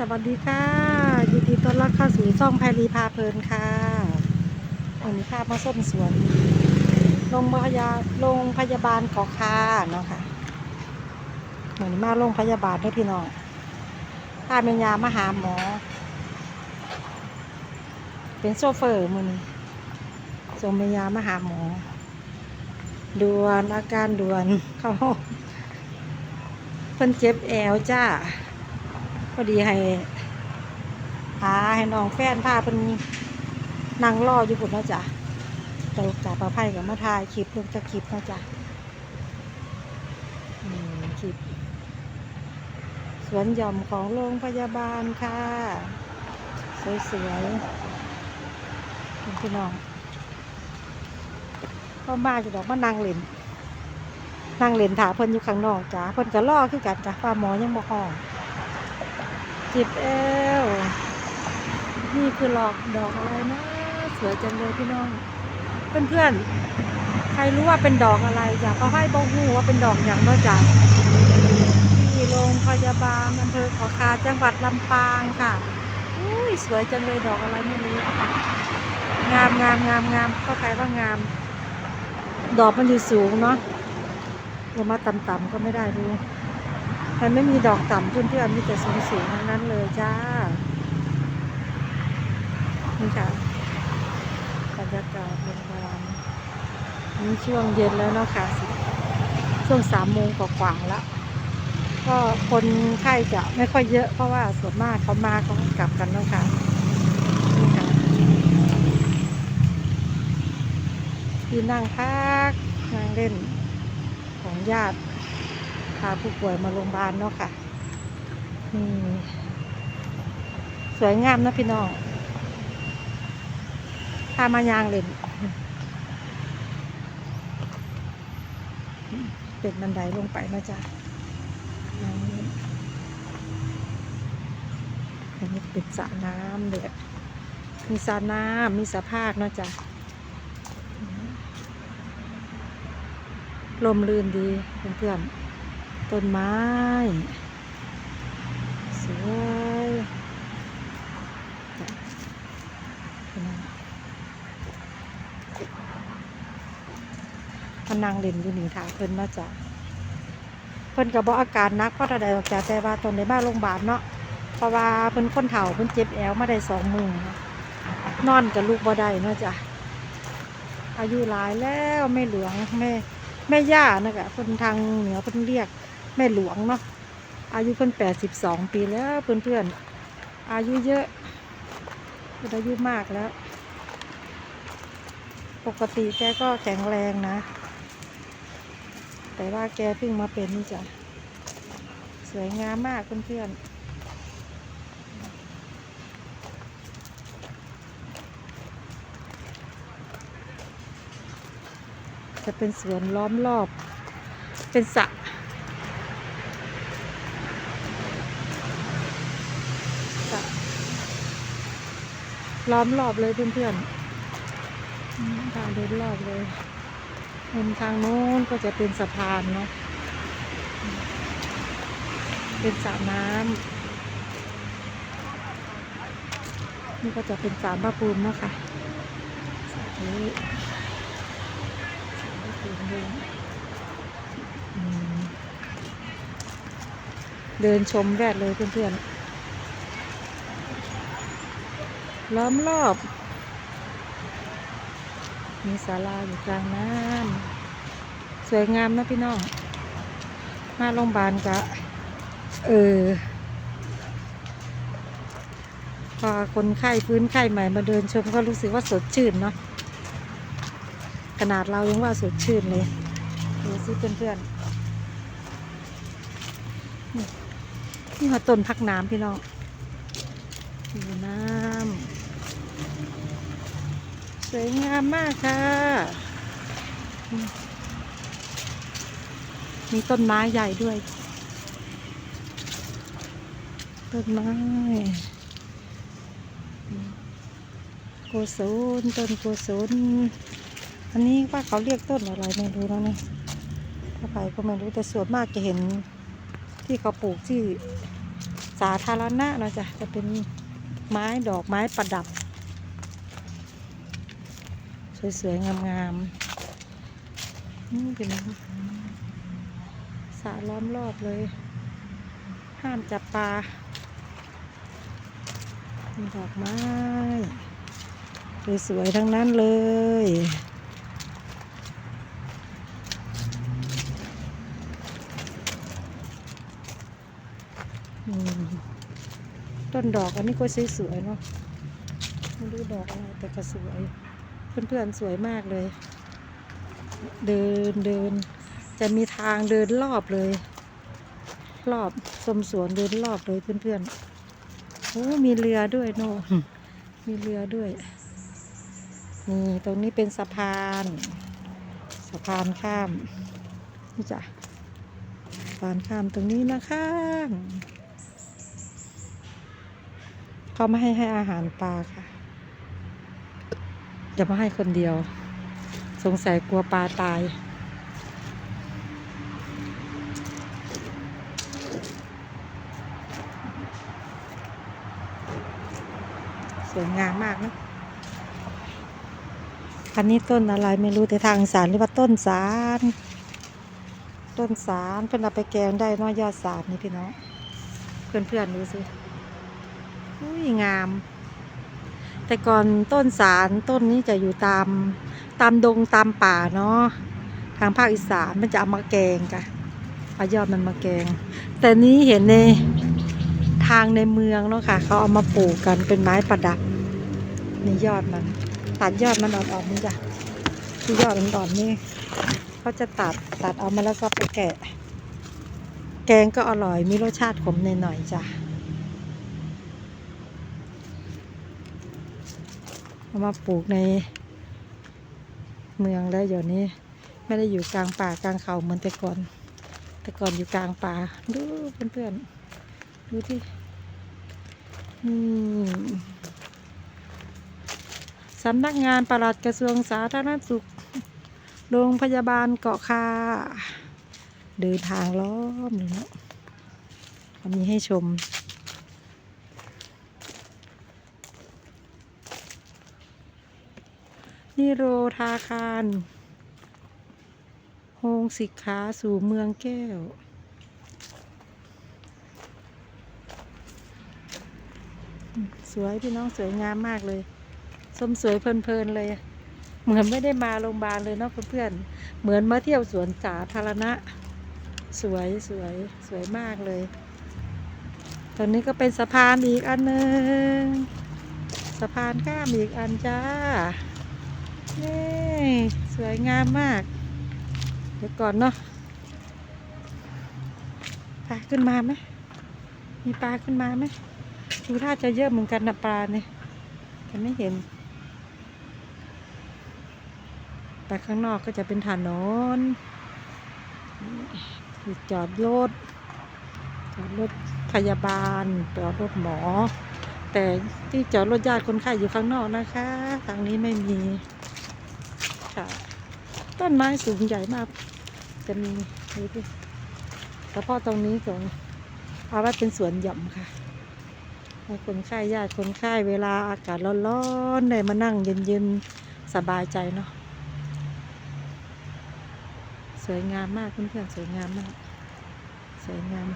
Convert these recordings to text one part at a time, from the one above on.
สวัสดีค่ะ ยินดีต้อนรับเข้าสู่ช่องไพรีพาเพลินค่ะวันนี้พามาส้มสวนโรงพยาโรงพยาบาลเกาะคาเนาะค่ะเหมือนมาโรงพยาบาลให้พี่น้องพาเมียามาหาหมอ เป็นโซเฟอร์มือนี้ส่งเมียามาหาหมอด่วนอาการด่วนเขาเพิ่นเจ็บแอวจ้า พอดีให้หาให้น้องแฟนพาเป็นนั่งรออยู่พุ่นเนาะจ้ะเราจากประไพ่กับมาถ่ายคลิปลงจากคลิปนะจ้ะคลิปสวนหย่อมของโรงพยาบาลค่ะ สวยๆคุณพี่น้องก็มาจะดอกมานั่งเล่นนั่งเล่นถาเพิ่นอยู่ข้างนอกจ้ะเพิ่นก็รอคือกันจ้ะฟ้าหมอยังบ่ห้อง จิบเอวนี่คือหลอกดอกอะไรนะ สวยจังเลยพี่น้อง เพื่อนๆ ใครรู้ว่าเป็นดอกอะไรอยากก็ให้บอกหูว่าเป็นดอกอย่างนอกจากที่โรงพยาบาลอำเภอขอคาจังหวัดลำปางค่ะอุ้ยสวยจังเลยดอกอะไรไม่รู้งามงามงามงามก็ใครว่างาม ดอกมันอยู่สูงเนาะอย่ามาต่ำๆก็ไม่ได้ดู มันไม่มีดอกต่ำเพื่อนๆมีแต่สูงสูงทั้งนั้นเลยจ้า นี่ค่ะบรรยากาศโรงพยาบาลนี่ช่วงเย็นแล้วเนาะค่ะสิช่วงสามโมงกว่าๆแล้ว ก็คนไข้จะไม่ค่อยเยอะเพราะว่าส่วนมากเขามาเขาก็กลับกันเนาะค่ะนี่ค่ะที่นั่งพักนั่งเล่นของญาติ พาผู้ป่วยมาโรงพยาบาลเนาะค่ะนี่สวยงามนะพี่น้องพามายางเล่นเป็นบันไดลงไปนะจ๊ะอันนี้เป็นสระน้ำเด็ดมีสระน้ำมีสระพากเนะจ๊ะลมลื่นดีเพื่อนๆ ต้นไม้ สวยพนังเล่นอยู่นี่ค่ะเพิ่นมาจากเพิ่นกับบออาการนักเพราะอะไรออกจากแต่ว่าตอนในบ้านโรงพยาบาลเนาะเพราะว่าเพิ่นคนเฒ่าเพิ่นเจ็บแอวมาได้สองมือนนอนกับลูกบ่ได้เนาะจ้ะอายุหลายแล้วไม่เหลืองแม่แม่ย่านะคะคนทางเหนือเพิ่นเรียก แม่หลวงเนาะอายุเพิ่นแปดสิบสองปีแล้วเพื่อนๆ อายุเยอะอายุมากแล้ว ปกติแกก็แข็งแรงนะ แต่ว่าแกเพิ่งมาเป็นนี่จ้ะสวยงามมากเพื่อนๆจะเป็นสวนล้อมรอบ เป็นสระ ล้อมรอบเลยเพื่อนๆทางเดินรอบเลยเห็นทางโน้นก็จะเป็นสะพานเนาะ เป็นสระน้ำนี่ก็จะเป็นสารพระภูมิเนาะค่ะสาธุสารพระภูมิด้วยอืมเดินชมแวดเลยเพื่อนๆ ล้อมรอบ มีศาลาอยู่กลางน้ำสวยงามนะพี่น้องมาโรงพยาบาลกะเออพอคนไข้ฟื้นไข้ใหม่มาเดินชมก็รู้สึกว่าสดชื่นเนาะขนาดเรายังว่าสดชื่นเลยดูสิเพื่อนๆนี่มาต้นพักน้ำพี่น้อง ดูน้ำสวยงามมากค่ะ มีต้นไม้ใหญ่ด้วย ต้นไม้โกศลต้นโกศลอันนี้ว่าเขาเรียกต้นอะไรไม่รู้แล้วนะถ้าไปก็ไม่รู้แต่ส่วนมากจะเห็นที่เขาปลูกที่สาธารณะเนาะจ้ะจะเป็น ไม้ดอกไม้ประดับ สวย ๆ งามๆนี่เป็นสระล้อมรอบเลย ห้ามจับปลาดอกไม้ สวย ๆ ทั้งนั้นเลย อืม ต้นดอกอันนี้ก็สวยๆเนาะไม่รู้ดอกอะไรแต่ก็สวย เพื่อนๆสวยมากเลย เดินเดิน จะมีทางเดินรอบเลย รอบชมสวนเดินรอบเลยเพื่อนๆโอ้มีเรือด้วยโน่มีเรือด้วยนี่ตรงนี้เป็นสะพาน สะพานข้ามนี่จ้ะสะพานข้ามตรงนี้นะคะ เขาไม่ให้ให้อาหารปลาค่ะจะมาให้คนเดียว สงสัยกลัวปลาตายสวยงามมากนะ อันนี้ต้นอะไรไม่รู้แต่ทางสารเรียกว่าต้นสารต้นสารเพื่อนเอาไปแกงได้เนอยอดสารนี่พี่น้อง เพื่อนๆดูสิ อุ้ยงาม แต่ก่อนต้นสารต้นนี้จะอยู่ตามตามดงตามป่าเนาะทางภาคอีสานมันจะเอามาแกงค่ะเอายอดมันมาแกง แต่นี้เห็นในทางในเมืองเนาะค่ะ เขาเอามาปลูกกันเป็นไม้ประดับนี่ยอดมัน ตัดยอดมันอ่อนๆนี่จ้ะที่ยอดมันอ่อนนี่เขาจะตัดตัดเอามาแล้วก็ไปแกะ แกงก็อร่อยมีรสชาติขมหน่อยๆจ้ะ เอามาปลูกในเมืองแล้วเดี๋ยวนี้ ไม่ได้อยู่กลางป่ากลางเขาเหมือนแต่ก่อน แต่ก่อนอยู่กลางป่าดูเพื่อนๆดูที่สำนักงานปลัดกระทรวงสาธารณสุข โรงพยาบาลเกาะคา เดินทางล้อมเลยเนาะมีให้ชม นิโรธาคารโฮงสิกขาสู่เมืองแก้ว สวยพี่น้องสวยงามมากเลยสมสวยเพลินๆเลย เหมือนไม่ได้มาโรงพยาบาลเลยเนาะเพื่อนๆ เหมือนมาเที่ยวสวนสาธารณะ สวยสวยสวยมากเลย ตอนนี้ก็เป็นสะพานอีกอันหนึ่งสะพานข้ามอีกอันจ้า นี่สวยงามมาก เดี๋ยวก่อนเนาะปลาขึ้นมาไหมมีปลาขึ้นมาไหมดูท่าจะเยอะเหมือนกันนะปลาเนี่ยแต่ไม่เห็นไปข้างนอกก็จะเป็นถนนนจอดรถจอดรถพยาบาลจอดรถหมอ แต่ที่จอดรถญาติคนไข้อยู่ข้างนอกนะคะ ทางนี้ไม่มี ค่ะ ต้นไม้สูงใหญ่มาก จะมีนี่ดิแต่พอตรงนี้ตรงเอาไว้เป็นสวนหย่อมค่ะให้คนไข้ญาติคนไข้เวลาอากาศร้อนๆได้มานั่งเย็นๆสบายใจเนาะสวยงามมากเพื่อนๆสวยงามมาก สวยงาม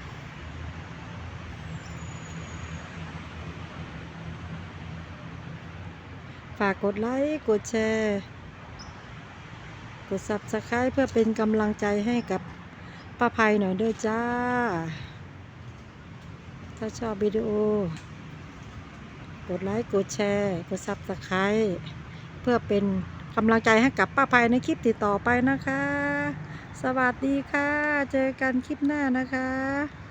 ฝากกดไลค์ กดแชร์ กด subscribe เพื่อเป็นกำลังใจให้กับป้าภัยหน่อยด้วยจ้า ถ้าชอบวิดีโอ กดไลค์กดแชร์ กด subscribe เพื่อเป็นกำลังใจให้กับป้าภัยในคลิปติดต่อไปนะคะ สวัสดีค่ะ เจอกันคลิปหน้านะคะ